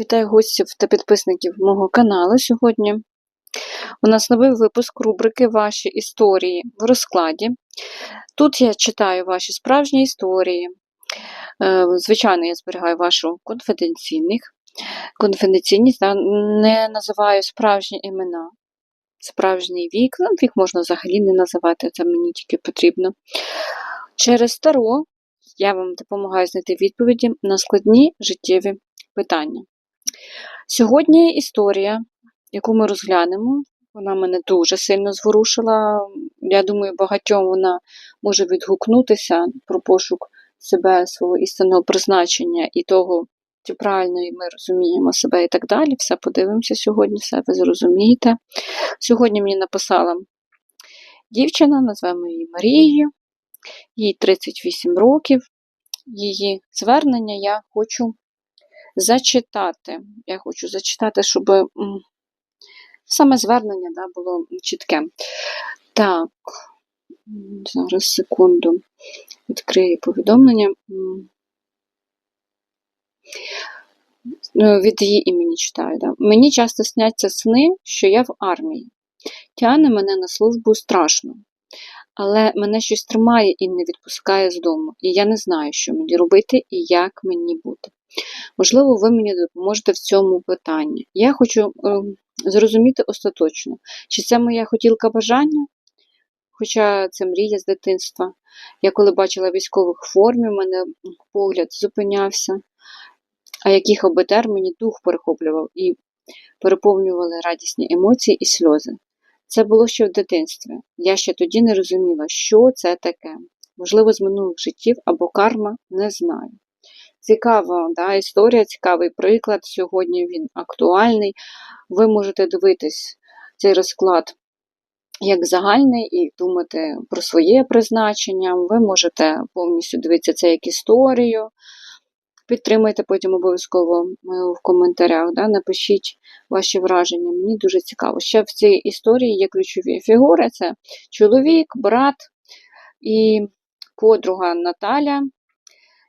Вітаю гостів та підписників мого каналу. Сьогодні у нас новий випуск рубрики Ваші історії в розкладі. Тут я читаю ваші справжні історії. Е, Звичайно, я зберігаю вашу конфіденційних. Конфіденційність не називаю справжні імена, справжній вік. Ну, вік можна взагалі не називати, це мені тільки потрібно. Через Таро я вам допомагаю знайти відповіді на складні життєві питання. Сьогодні історія, яку ми розглянемо, вона мене дуже сильно зворушила. Я думаю, багатьом вона може відгукнутися про пошук себе, свого істинного призначення і того, чи правильно ми розуміємо себе і так далі. Все подивимося сьогодні, все ви зрозумієте. Сьогодні мені написала дівчина, назвемо її Марією, їй 38 років. Її звернення я хочу зачитати. Я хочу зачитати, щоб саме звернення да, було чітке. Так, зараз секунду. Відкрию повідомлення. Ну, Від її імені читаю. Да. Мені часто сняться сни, що я в армії. Тягне мене на службу страшно. Але мене щось тримає і не відпускає з дому. І я не знаю, що мені робити і як мені бути. Можливо, ви мені допоможете в цьому питанні. Я хочу е, зрозуміти остаточно, чи це моя хотілка бажання, хоча це мрія з дитинства. Я коли бачила військових в формі, в мене погляд зупинявся, а яких обетер мені дух перехоплював і переповнювали радісні емоції і сльози. Це було ще в дитинстві. Я ще тоді не розуміла, що це таке. Можливо, з минулих життів або карма, не знаю. Цікава да, історія, цікавий приклад. Сьогодні він актуальний. Ви можете дивитись цей розклад як загальний і думати про своє призначення. Ви можете повністю дивитися це як історію. Підтримайте потім обов'язково е, в коментарях, да, напишіть ваші враження. Мені дуже цікаво. Ще в цій історії є ключові фігури: це чоловік, брат і подруга Наталя.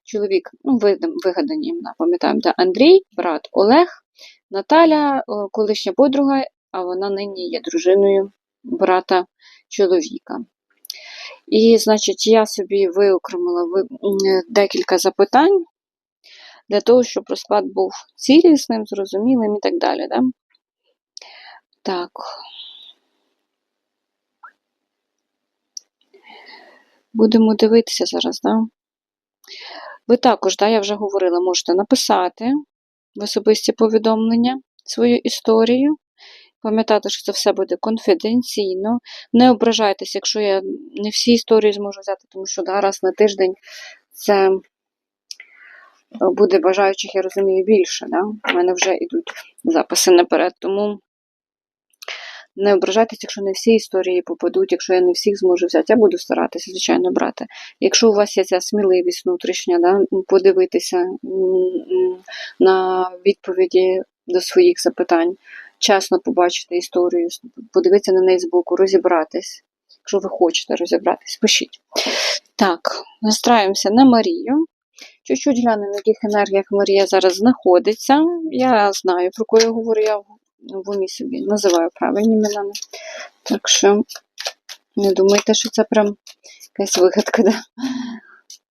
Чоловік, ну, вигадані імена, пам'ятаємо, Андрій, брат Олег, Наталя, колишня подруга, а вона нині є дружиною брата чоловіка. І, значить, я собі виокремила декілька запитань для того, щоб розклад був цілісним, зрозумілим і так далі. Да? Так. Будемо дивитися зараз, да? Ви також, да, я вже говорила, можете написати в особисті повідомлення свою історію. Пам'ятати, що це все буде конфіденційно. Не ображайтеся, якщо я не всі історії зможу взяти, тому що да, раз на тиждень це буде бажаючих, я розумію, більше. Да? У мене вже йдуть записи наперед. Тому не ображайтеся, якщо не всі історії попадуть, якщо я не всіх зможу взяти, я буду старатися, звичайно, брати. Якщо у вас є ця сміливість внутрішня, да, подивитися на відповіді до своїх запитань, чесно побачити історію, подивитися на неї збоку, розібратись. Якщо ви хочете розібратись, пишіть. Так, настраємося на Марію. Чуть-чуть глянемо, в яких енергіях Марія зараз знаходиться. Я знаю, про кого я говорю, в умі собі називаю правильні іменами. Так що не думайте, що це прям якась вигадка. Да?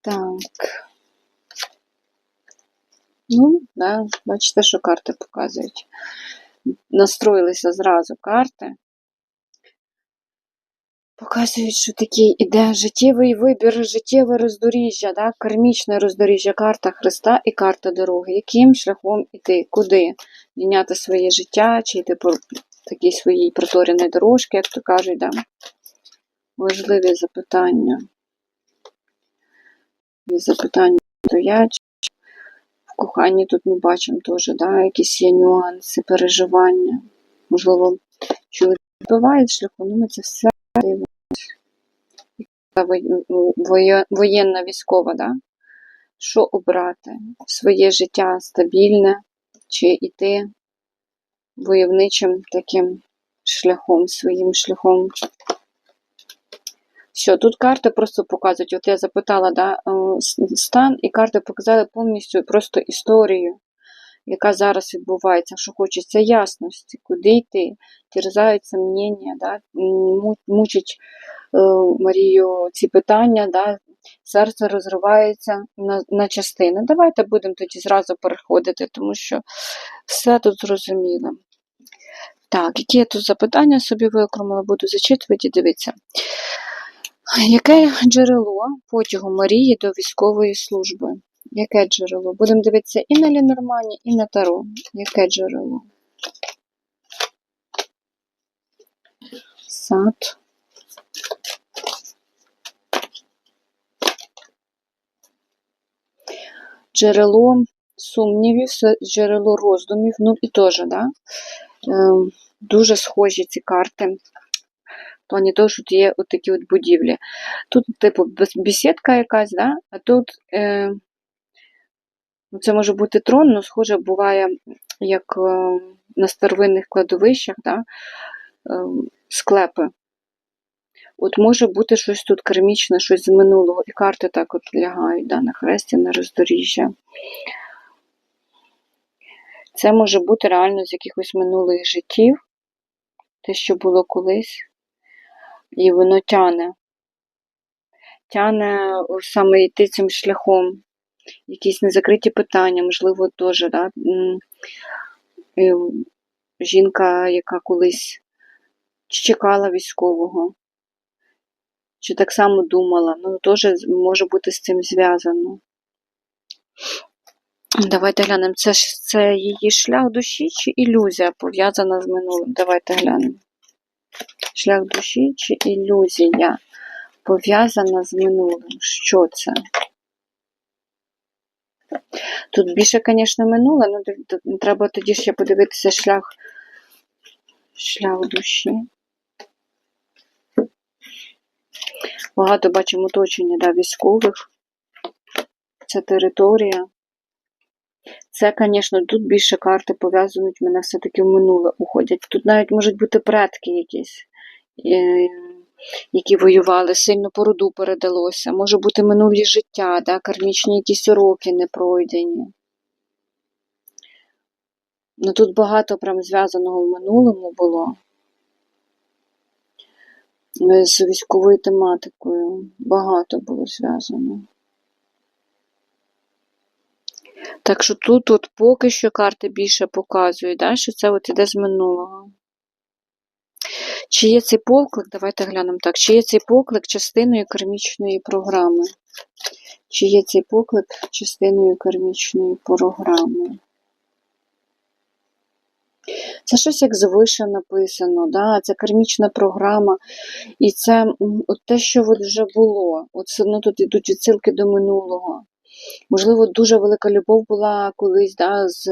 Так. Ну, да, бачите, що карти показують. Настроїлися зразу карти. Показують, що такий іде життєвий вибір, життєве роздоріжжя, да? кармічне роздоріжжя, карта Христа і карта дороги. Яким шляхом іти? Куди? Міняти своє життя, чи йти по такій своїй протореній дорожці, як то кажуть. Да? Важливі запитання. Запитання стоять. В коханні тут ми бачимо теж, да? якісь є нюанси, переживання. Можливо, чоловік вбиває шляхом, ну ми це все воєнна військова, да? що обрати? Своє життя стабільне, чи йти войовничим таким шляхом, своїм шляхом. Все, тут карти просто показують. От я запитала да, е, стан, і карти показали повністю просто історію. яка зараз відбувається, що хочеться ясності, куди йти, терзають сумніння, да? му- мучать е, Марію ці питання, да? серце розривається на, на частини. Давайте будемо тоді зразу переходити, тому що все тут зрозуміло. Так, які я тут запитання собі виокремила, буду зачитувати, і дивіться. Яке джерело потягу Марії до військової служби? Яке джерело? Будемо дивитися і на Лінормані, і на Таро. Яке джерело? Сад. Джерело сумнівів, джерело роздумів, ну і теж, да? Ем, дуже схожі ці карти. В плані того, що є от такі от будівлі. Тут, типу, бесідка якась, да? а тут е, ну, це може бути трон, але схоже буває, як е, на старовинних кладовищах, да? е, склепи. От може бути щось тут кармічне, щось з минулого, і карти так от лягають да, на хресті, на роздоріжжя. Це може бути реально з якихось минулих життів, те, що було колись, і воно тяне. Тяне саме йти цим шляхом. Якісь незакриті питання, можливо, теж, да? жінка, яка колись чекала військового, чи так само думала, ну, теж може бути з цим зв'язано. Давайте глянемо, це це її шлях душі чи ілюзія пов'язана з минулим? Давайте глянемо. Шлях душі чи ілюзія пов'язана з минулим? Що це? Тут більше, звісно, минуле, ну див- д- треба тоді ще подивитися шлях, шлях душі. Багато бачимо оточення да, військових. Це територія. Це, звісно, тут більше карти пов'язують мене все-таки в минуле уходять. Тут навіть можуть бути предки якісь, е, які воювали, сильно по роду передалося. Може бути минулі життя, да, кармічні якісь уроки не пройдені. Ну тут багато прям зв'язаного в минулому було. Е, З військовою тематикою. Багато було зв'язано. Так що тут от поки що карти більше показують, да, що це от іде з минулого. Чи є цей поклик, давайте глянемо так, чи є цей поклик частиною кармічної програми? Чи є цей поклик частиною кармічної програми? Це щось як звише написано, да? це кармічна програма, і це от те, що от вже було. От все одно тут йдуть відсилки до минулого. Можливо, дуже велика любов була колись да, з,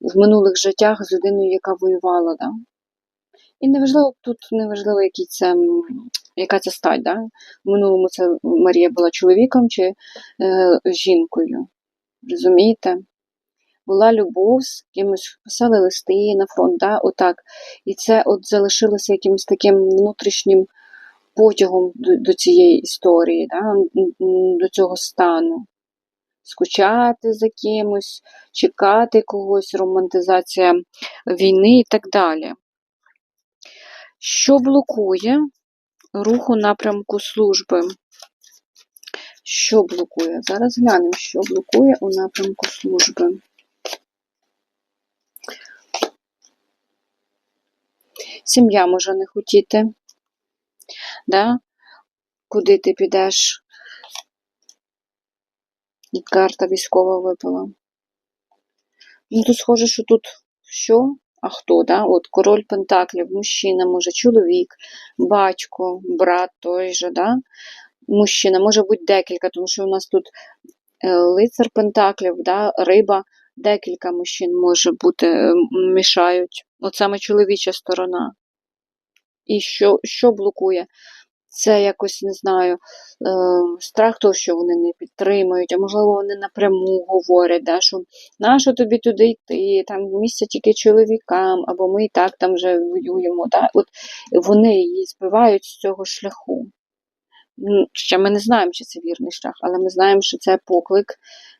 в минулих життях з людиною, яка воювала. Да? І неважливо, тут неважливо, який це, яка це стать. Да? В минулому це Марія була чоловіком чи е, жінкою. Розумієте? Була любов, з кимось писали листи на фронт, да? отак. І це от залишилося якимось таким внутрішнім потягом до, до цієї історії, да? до цього стану. Скучати за кимось, чекати когось, романтизація війни і так далі. Що блокує рух напрямку служби? Що блокує? Зараз глянемо, що блокує у напрямку служби. Сім'я може не хотіти. Да? Куди ти підеш? І карта військова випала. Ну, тут схоже, що тут що? А хто, да? От король Пентаклів, мужчина, може, чоловік, батько, брат той же, да? Мужчина, може бути декілька, тому що у нас тут е, лицар Пентаклів, да? риба, декілька мужчин може бути, е, мішають. От саме чоловіча сторона. І що, що блокує? Це якось не знаю, е, страх того, що вони не підтримують, а можливо, вони напряму говорять, да, що нащо тобі туди йти, там місце тільки чоловікам, або ми і так там вже воюємо. Да? От вони її збивають з цього шляху. Ну, Ще ми не знаємо, чи це вірний шлях, але ми знаємо, що це поклик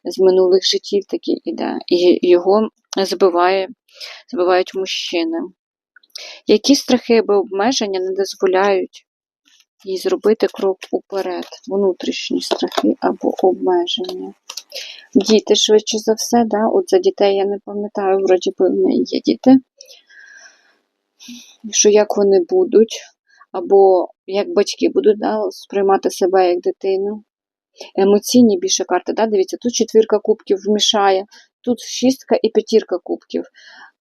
з минулих життів такий іде. І його збиває, збивають мужчини. Які страхи або обмеження не дозволяють їй зробити крок уперед? Внутрішні страхи або обмеження. Діти, швидше за все, да? от за дітей я не пам'ятаю, вроді би в неї є діти, що як вони будуть, або як батьки будуть да, сприймати себе як дитину. Емоційні більше карти, да? дивіться, тут четвірка кубків вмішає, тут шістка і п'ятірка кубків.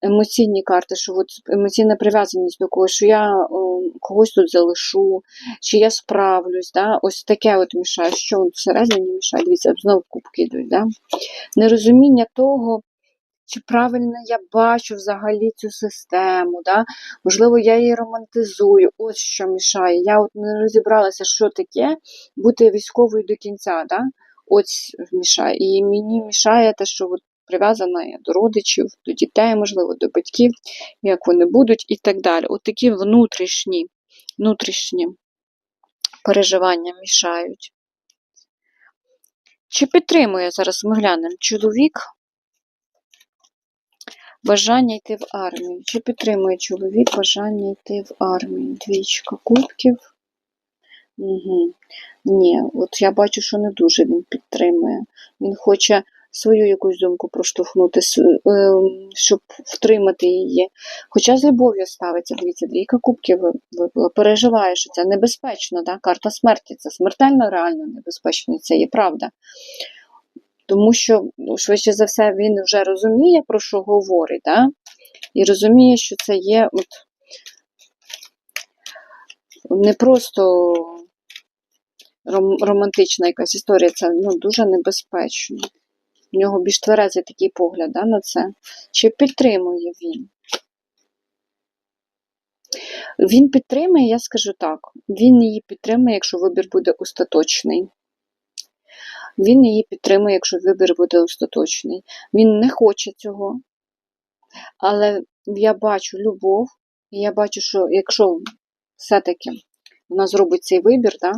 Емоційні карти, що от емоційна прив'язаність до когось, що я о, когось тут залишу, чи я справлюсь. Да? Ось таке от мішає, що всередині мішає, дивіться, знову кубки йдуть. Да? Нерозуміння того, чи правильно я бачу взагалі цю систему, да? можливо, я її романтизую, ось що мішає. Я от не розібралася, що таке бути військовою до кінця. Да? Ось мішає. І мені мішає те, що от прив'язана я до родичів, до дітей, можливо, до батьків, як вони будуть і так далі. От такі внутрішні, внутрішні переживання мішають. Чи підтримує зараз ми глянемо чоловік бажання йти в армію? Чи підтримує чоловік бажання йти в армію? Двічка кубків. Угу. Ні, от я бачу, що не дуже він підтримує. Він хоче свою якусь думку проштовхнути, ем, щоб втримати її. Хоча з любов'ю ставиться, дивіться, двійка кубків ви- випала, переживає, що це небезпечно, да? карта смерті, це смертельно реально небезпечно, це є правда. Тому що, ну, швидше за все, він вже розуміє, про що говорить, да? і розуміє, що це є от, не просто ром- романтична якась історія, це ну, дуже небезпечно. В нього більш тверезий такий погляд да, на це. Чи підтримує він? Він підтримує, я скажу так. Він її підтримує, якщо вибір буде остаточний. Він її підтримує, якщо вибір буде остаточний. Він не хоче цього. Але я бачу любов, і я бачу, що якщо все-таки вона зробить цей вибір, да,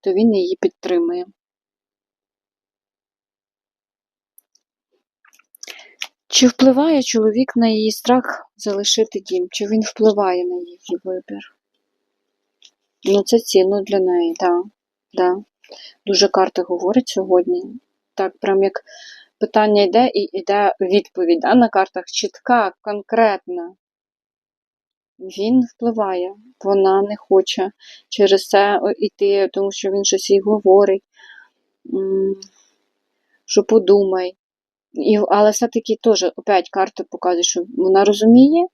то він її підтримує. Чи впливає чоловік на її страх залишити дім? Чи він впливає на її вибір? Ну, це цінно для неї, так. Да, да. Дуже карти говорять сьогодні. Так, прям як питання йде і йде відповідь да, на картах чітка, конкретна. Він впливає, вона не хоче через це йти, тому що він щось їй говорить, що подумай. І, але все-таки теж опять карти показують, що вона розуміє,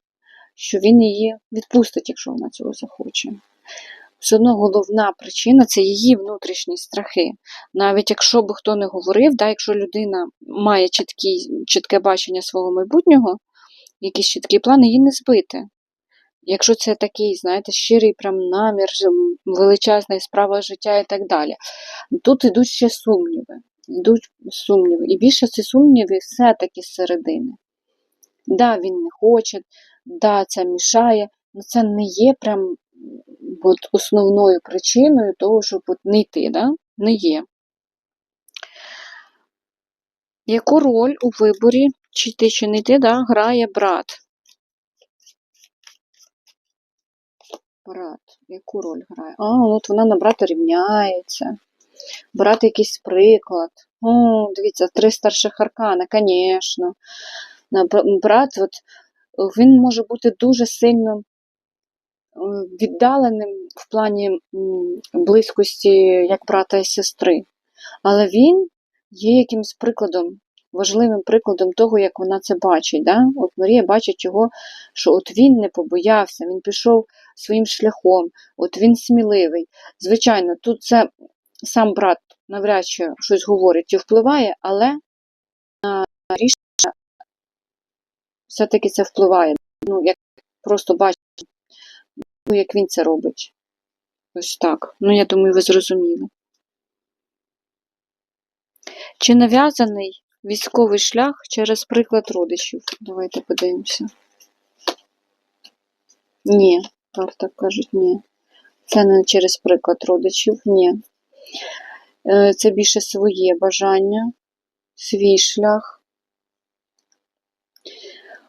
що він її відпустить, якщо вона цього захоче. Все одно головна причина це її внутрішні страхи. Навіть якщо би хто не говорив, да, якщо людина має чіткі, чітке бачення свого майбутнього, якісь чіткі плани, її не збити. Якщо це такий, знаєте, щирий прям намір, величезна справа життя і так далі. Тут йдуть ще сумніви. Йдуть сумніви. І більше ці сумніви все-таки з середини. Да, він не хоче, да, це мішає, але це не є прям от основною причиною того, щоб от не йти, да? не є. Яку роль у виборі, чи йти, чи не йти, да, грає брат? Брат, яку роль грає? А, от вона на брата рівняється. Брати якийсь приклад. О, дивіться, три старших аркани, звісно. Брат, от, він може бути дуже сильно віддаленим в плані близькості як брата і сестри. Але він є якимось прикладом, важливим прикладом того, як вона це бачить. Да? От Марія бачить його, що от він не побоявся, він пішов своїм шляхом, от він сміливий. Звичайно, тут це сам брат навряд чи щось говорить і впливає, але на рішення все-таки це впливає. Ну, як просто бачить, ну, як він це робить. Ось так. Ну, я думаю, ви зрозуміли. Чи нав'язаний військовий шлях через приклад родичів? Давайте подивимося. Ні, карта кажуть, ні. Це не через приклад родичів, ні. Це більше своє бажання, свій шлях.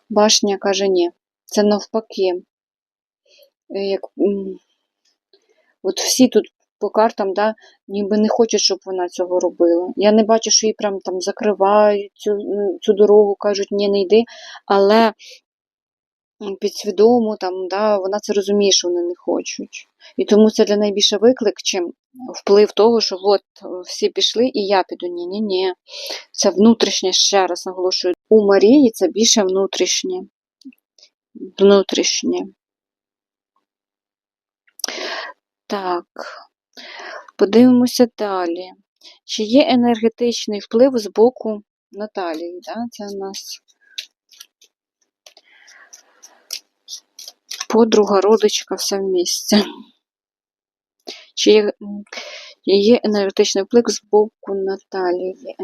Башня каже ні. Це навпаки. Е, Як, от всі тут по картам, да, ніби не хочуть, щоб вона цього робила. Я не бачу, що її прям там закривають цю, цю дорогу, кажуть, ні, не йди. Але підсвідомо там, да, вона це розуміє, що вони не хочуть. І тому це для неї більше виклик, чим вплив того, що от всі пішли і я піду. Ні, ні, ні. Це внутрішнє, ще раз наголошую. У Марії це більше внутрішнє. Внутрішнє. Так. Подивимося далі. Чи є енергетичний вплив з боку Наталії? Да? Це у нас подруга, родичка, все в місці. Чи є, є енергетичний вплив з боку Наталії?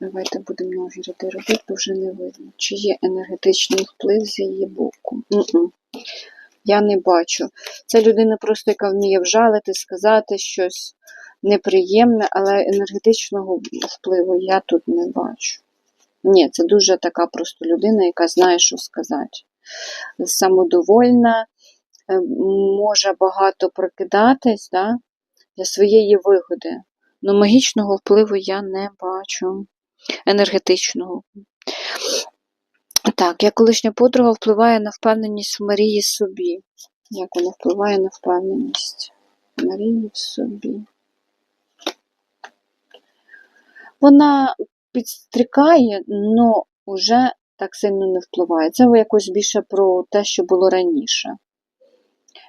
Давайте будемо на огляди робити, бо вже не видно. Чи є енергетичний вплив з її боку? М-м. Я не бачу. Це людина просто, яка вміє вжалити, сказати щось неприємне, але енергетичного впливу я тут не бачу. Ні, це дуже така просто людина, яка знає, що сказати. Самодовольна, е, може багато прокидатись да, для своєї вигоди. Ну, магічного впливу я не бачу. Енергетичного. Так, як колишня подруга впливає на впевненість в Марії собі. Як вона впливає на впевненість Марії в собі. Вона підстрікає, але вже так сильно не впливає. Це якось більше про те, що було раніше.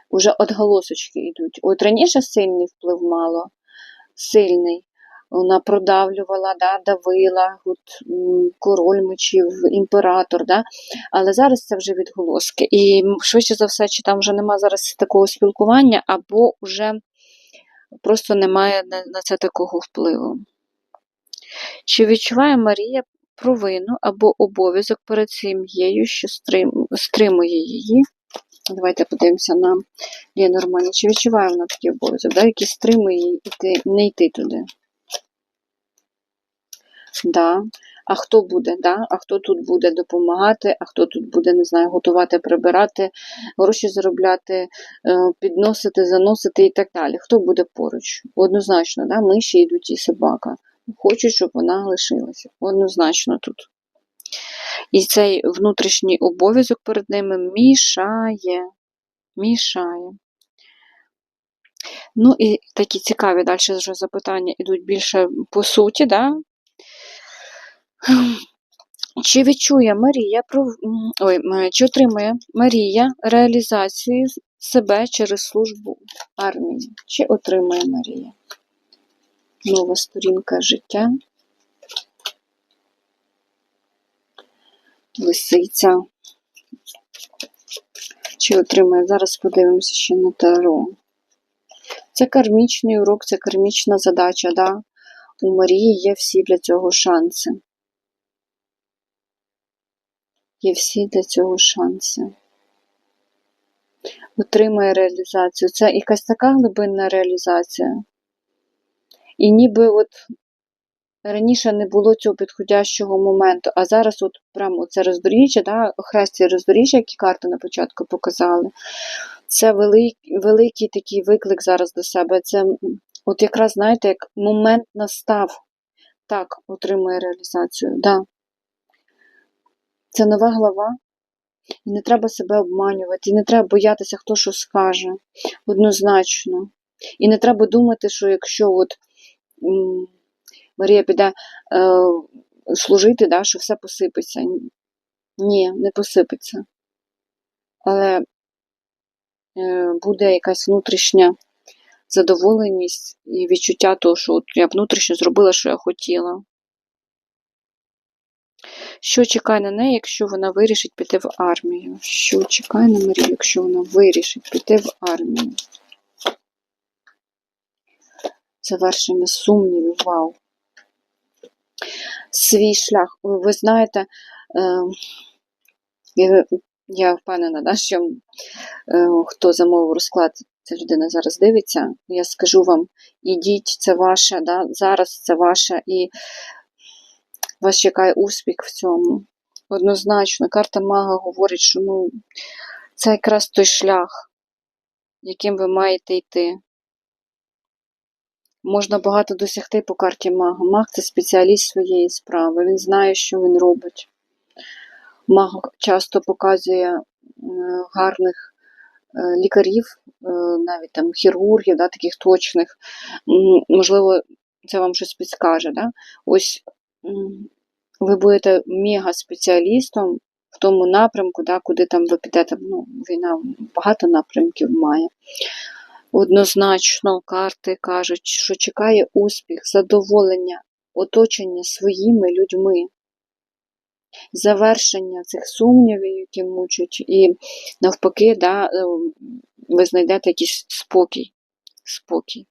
Уже отголосочки йдуть. От раніше сильний вплив мало, сильний. Вона продавлювала, да, давила, от, король мечів, імператор, да? але зараз це вже відголоски. І швидше за все, чи там вже нема зараз такого спілкування, або вже просто немає на, це такого впливу. Чи відчуває Марія провину або обов'язок перед сім'єю, що стрим, стримує її? Давайте подивимося на Лія Нормальні. Чи відчуває вона такий обов'язок, да, який стримує її не йти туди? Да. А хто буде, да? а хто тут буде допомагати, а хто тут буде, не знаю, готувати, прибирати, гроші заробляти, е, підносити, заносити і так далі. Хто буде поруч? Однозначно, да? миші йдуть і собака. Хочуть, щоб вона лишилася. Однозначно тут. І цей внутрішній обов'язок перед ними мішає. Мішає. Ну і такі цікаві далі вже запитання йдуть більше по суті, да? Чи відчує Марія ой, чи отримує Марія реалізацію себе через службу армії? Чи отримує Марія? Нова сторінка життя. Лисиця. Чи отримує? Зараз подивимося ще на таро. Це кармічний урок, це кармічна задача, да? У Марії є всі для цього шанси. Є всі для цього шанси. Отримає реалізацію. Це якась така глибинна реалізація. І ніби от раніше не було цього підходящого моменту, а зараз от прямо це роздоріжжя, да, хресті роздоріжжя, які карти на початку показали. Це великий, великий такий виклик зараз до себе. Це от якраз, знаєте, як момент настав. Так, отримує реалізацію. Да. Це нова глава. І не треба себе обманювати, і не треба боятися, хто що скаже. Однозначно. І не треба думати, що якщо от Марія піде е, служити, да, що все посипеться. Ні, не посипеться. Але е, буде якась внутрішня задоволеність і відчуття того, що от я внутрішньо зробила, що я хотіла. Що чекає на неї, якщо вона вирішить піти в армію? Що чекає на Марію, якщо вона вирішить піти в армію? Завершення сумнівів, вау. Свій шлях. Ви знаєте, е, я впевнена, да, що е, хто замовив розклад, ця людина зараз дивиться, я скажу вам, ідіть, це ваше, да, зараз це ваше, і вас чекає успіх в цьому. Однозначно, карта мага говорить, що ну, це якраз той шлях, яким ви маєте йти. Можна багато досягти по карті мага. Маг це спеціаліст своєї справи. Він знає, що він робить. Маг часто показує е, гарних е, лікарів, е, навіть там хірургів, да, таких точних. Можливо, це вам щось підскаже. Да? Ось ви будете мега-спеціалістом в тому напрямку, да, куди там ви підете. Ну, війна багато напрямків має. Однозначно, карти кажуть, що чекає успіх, задоволення, оточення своїми людьми, завершення цих сумнівів, які мучать, і навпаки, да, е, ви знайдете якийсь спокій. спокій.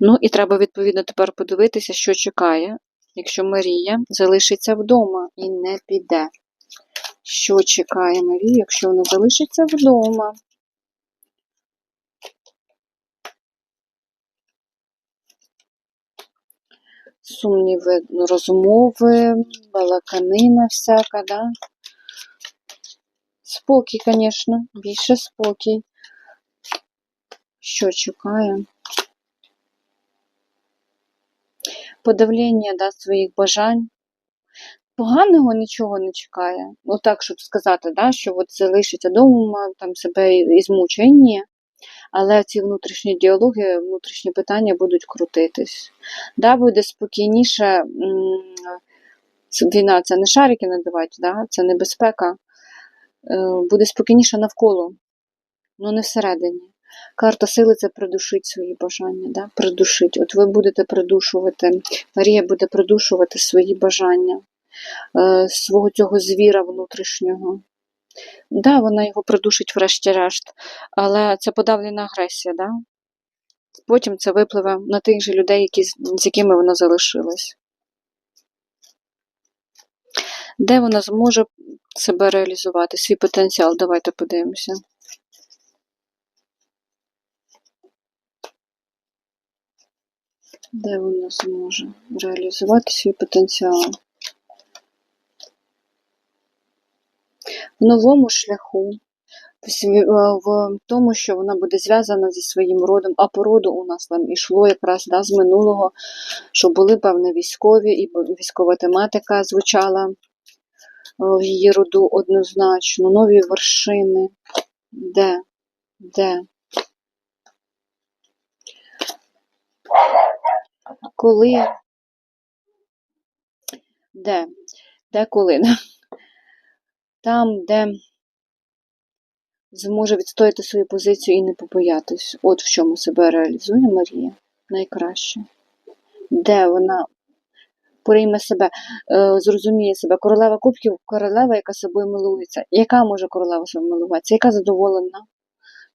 Ну і треба відповідно тепер подивитися, що чекає, якщо Марія залишиться вдома і не піде. Що чекає Марія, якщо вона залишиться вдома? Сумніви, розмови, балаканина всяка, да? Спокій, звісно, більше спокій. Що чекає? Подавлення да, своїх бажань. Поганого нічого не чекає. Ну так, щоб сказати, да, що от залишиться вдома, там себе і змучує. Але ці внутрішні діалоги, внутрішні питання будуть крутитись. Да, буде спокійніше. Війна це не шарики надавати, да, це небезпека. Е, Буде спокійніше навколо, ну не всередині. Карта сили це придушить свої бажання, да? придушить. От ви будете придушувати, Марія буде придушувати свої бажання, е, свого цього звіра внутрішнього. Да, вона його придушить врешті-решт, але це подавлена агресія, да? Потім це випливе на тих же людей, які, з якими вона залишилась. Де вона зможе себе реалізувати, свій потенціал? Давайте подивимося. Де вона зможе реалізувати свій потенціал? В новому шляху, е, в тому, що вона буде зв'язана зі своїм родом, а по роду у нас там ішло якраз да, з минулого, що були певне військові, і військова тематика звучала е, в її роду однозначно, нові вершини. Де? Де? Коли? Де? Де коли? Там, де зможе відстояти свою позицію і не побоятись. От в чому себе реалізує Марія найкраще. Де вона прийме себе, е, зрозуміє себе. Королева кубків, королева, яка собою милується. Яка може королева собою милуватися? Яка задоволена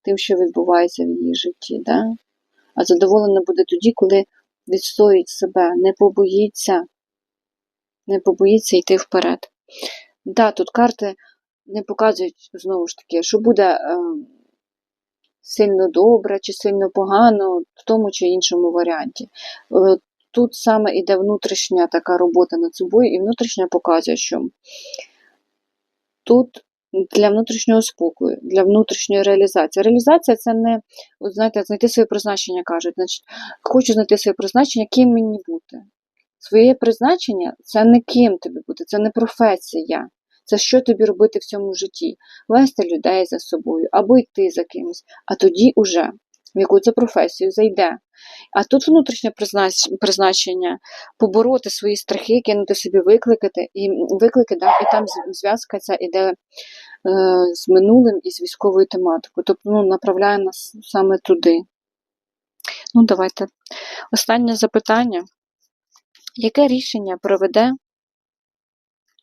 тим, що відбувається в її житті. Да? А задоволена буде тоді, коли відстоїть себе, не побоїться, не побоїться йти вперед. Да, тут карти не показують знову ж таки, що буде е, сильно добре чи сильно погано в тому чи іншому варіанті. Е, Тут саме іде внутрішня така робота над собою, і внутрішня показує, що тут для внутрішнього спокою, для внутрішньої реалізації. Реалізація це не, от знаєте, знайти своє призначення кажуть. Значить, хочу знайти своє призначення, ким мені бути. Своє призначення це не ким тобі бути, це не професія. Це що тобі робити в цьому житті? Вести людей за собою або йти за кимось, а тоді уже в яку це професію зайде. А тут внутрішнє призначення побороти свої страхи, кинути собі викликати, і виклики, да, і там зв'язка ця іде е, з минулим і з військовою тематикою. Тобто ну, направляє нас саме туди. Ну, давайте. Останнє запитання. Яке рішення приведе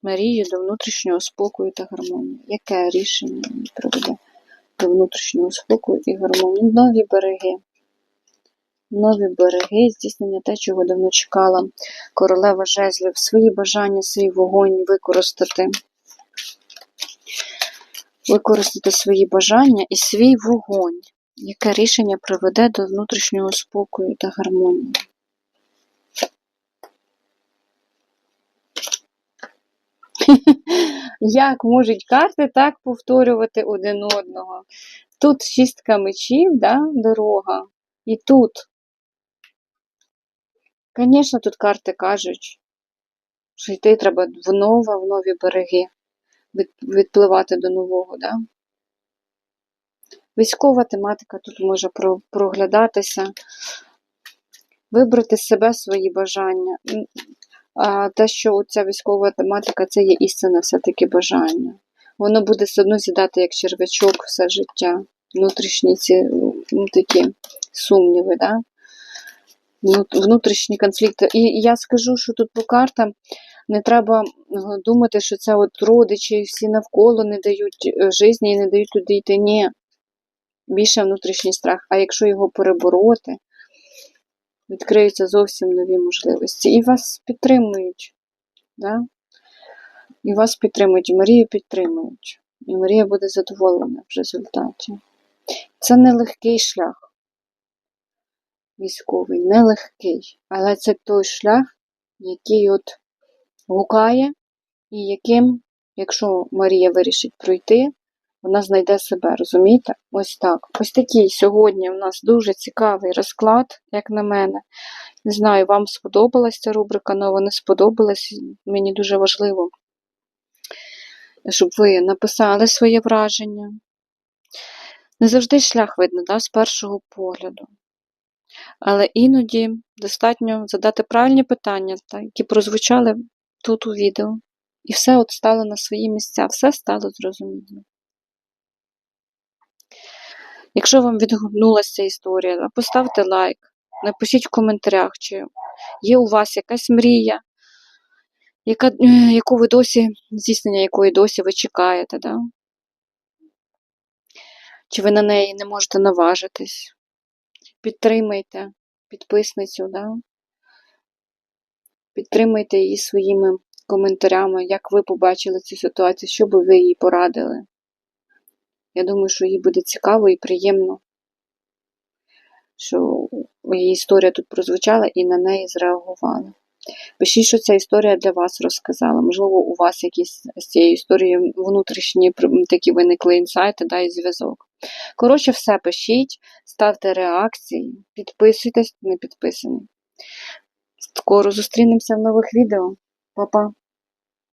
Марію до внутрішнього спокою та гармонії? Яке рішення її приведе до внутрішнього спокою і гармонії? Нові береги. Нові береги, здійснення те, чого давно чекала королева жезлів, свої бажання, свій вогонь використати. Використати свої бажання і свій вогонь. Яке рішення приведе до внутрішнього спокою та гармонії? Як можуть карти так повторювати один одного? Тут шістка мечів, да, дорога. І тут. Звісно, тут карти кажуть, що йти треба в нове, в нові береги, відпливати до нового, да? Військова тематика тут може проглядатися, вибрати себе свої бажання. Те, що ця військова тематика це є істинне все-таки бажання. Воно буде все одно з'їдати як червячок все життя. Внутрішні ці ну, такі сумніви, да? Ну, внутрішні конфлікти. І я скажу, що тут по картам не треба е, думати, що це от родичі всі навколо не дають е, житті і не дають туди йти. Ні. Більше внутрішній страх. А якщо його перебороти, відкриються зовсім нові можливості. І вас підтримують. Да? І вас підтримують, і Марію підтримують. І Марія буде задоволена в результаті. Це нелегкий шлях. Військовий, нелегкий. Але це той шлях, який от гукає, і яким, якщо Марія вирішить пройти, вона знайде себе, розумієте? Ось так. Ось такий сьогодні у нас дуже цікавий розклад, як на мене. Не знаю, вам сподобалась ця рубрика, але не сподобалась. Мені дуже важливо, щоб ви написали своє враження. Не завжди шлях видно, да, з першого погляду. Але іноді достатньо задати правильні питання, так, які прозвучали тут у відео. І все от стало на свої місця, все стало зрозуміло. Якщо вам відгукнулася історія, поставте лайк, напишіть в коментарях, чи є у вас якась мрія, яка, е, яку ви досі, здійснення якої досі ви чекаєте, да? чи ви на неї не можете наважитись. Підтримайте підписницю, да? підтримайте її своїми коментарями, як ви побачили цю ситуацію, що би ви їй порадили. Я думаю, що їй буде цікаво і приємно, що її історія тут прозвучала і на неї зреагували. Пишіть, що ця історія для вас розказала. Можливо, у вас якісь з цією історією внутрішні такі виникли інсайти да, і зв'язок. Коротше, все пишіть, ставте реакції, підписуйтесь, не підписані. Скоро зустрінемося в нових відео. Па-па!